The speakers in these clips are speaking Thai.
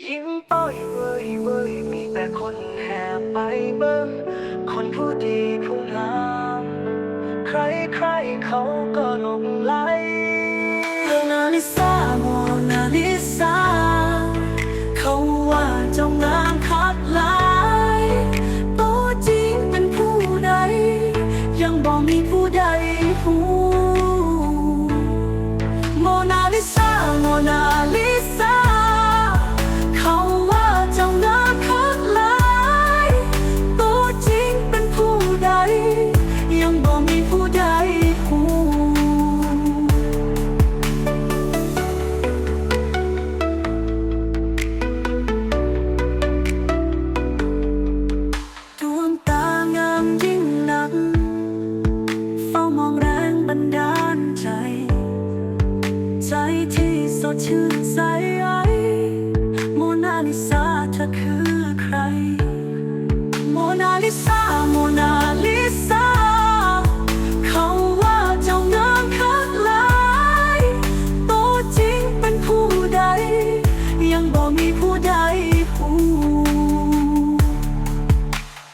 ยิ้มป้อยเว้ยเว้ยมีแต่คนแห่ไปเบิ่งคนผู้ดีผู้งามใครใครเขาก็หลงไหลโมนาลิซาโมนาลิซาเขาว่าเจ้างามคัดลายตัวจริงเป็นผู้ใด ยังบอกมีผู้ใดรู้โมนาลิซาโมนาลิ บันดาลใจ ใจที่สดชื่นใสโมนาลิซาเธอคือใคร โมนาลิซาโมนาลิซาเขาว่าเจ้างามคักหลายตัวจริงเป็นผู้ใด ยังบ่มีผู้ใดรู้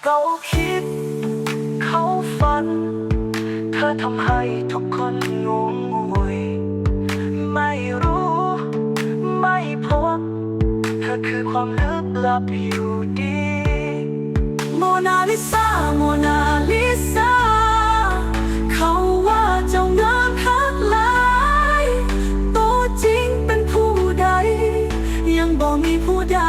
เขาคิดเข ธอทำให้ทุกคนงงงวย ไม่รู้ ไม่พบ เธอคือความลึกลับอยู่ดี โมนาลิซาโมนาลิซาเขาว่าเจ้างามคักหลายตัวจริงเป็นผู้ใด ยังบ่มีผู้ใด